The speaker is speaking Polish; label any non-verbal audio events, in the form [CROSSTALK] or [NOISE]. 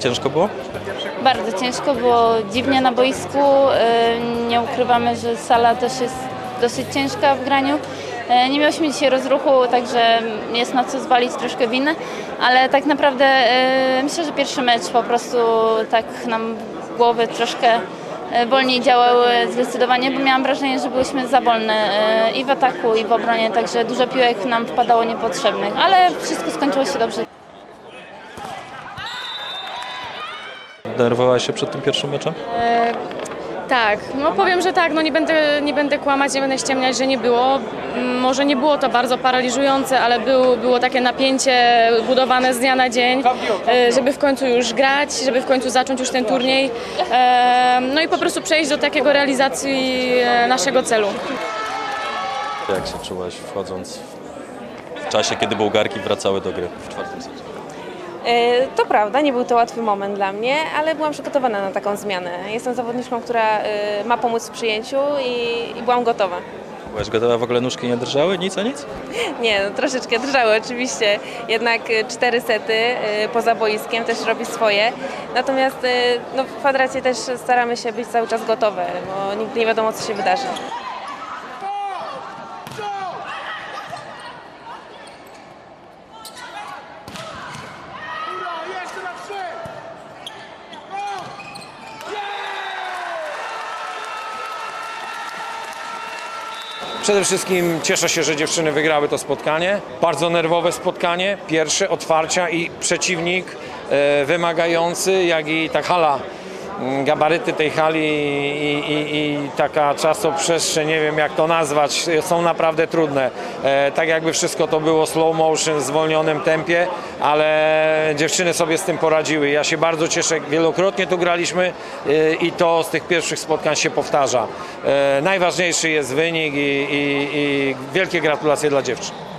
Ciężko było? Bardzo ciężko, było dziwnie na boisku. Y, Nie ukrywamy, że sala też jest dosyć ciężka w graniu. Y, Nie miałyśmy dzisiaj rozruchu, także jest na co zwalić troszkę winy, ale tak naprawdę y, myślę, że pierwszy mecz po prostu tak nam głowy troszkę wolniej działały zdecydowanie, bo miałam wrażenie, że byłyśmy za wolne i w ataku, i w obronie, także dużo piłek nam wpadało niepotrzebnych, ale wszystko skończyło się dobrze. Denerwowałaś się przed tym pierwszym meczem? Tak, no powiem, że tak, no nie będę, nie będę kłamać, nie będę ściemniać, że nie było. Mm, Może nie było to bardzo paraliżujące, ale był, było takie napięcie budowane z dnia na dzień, e, żeby w końcu już grać, żeby w końcu zacząć już ten turniej. E, No i po prostu przejść do takiego realizacji e, naszego celu. Jak się czułaś wchodząc w czasie, kiedy Bułgarki wracały do gry w czwartym secie? E, To prawda, nie był to łatwy moment dla mnie, ale byłam przygotowana na taką zmianę. Jestem zawodniczką, która e, ma pomóc w przyjęciu i, i byłam gotowa. Byłaś gotowa, w ogóle nóżki nie drżały? Nic, a nic? [LAUGHS] Nie, no, troszeczkę drżały oczywiście, jednak e, cztery sety poza boiskiem też robi swoje. Natomiast no, w kwadracie też staramy się być cały czas gotowe, bo nigdy nie wiadomo co się wydarzy. Przede wszystkim cieszę się, że dziewczyny wygrały to spotkanie. Bardzo nerwowe spotkanie, pierwsze otwarcia i przeciwnik e, wymagający, jak i ta hala, gabaryty tej hali i, i, i taka czasoprzestrzeń, nie wiem jak to nazwać, są naprawdę trudne. E, tak jakby wszystko to było slow motion w zwolnionym tempie, ale dziewczyny sobie z tym poradziły. Ja się bardzo cieszę, wielokrotnie tu graliśmy e, i to z tych pierwszych spotkań się powtarza. E, najważniejszy jest wynik i, i, i wielkie gratulacje dla dziewczyn.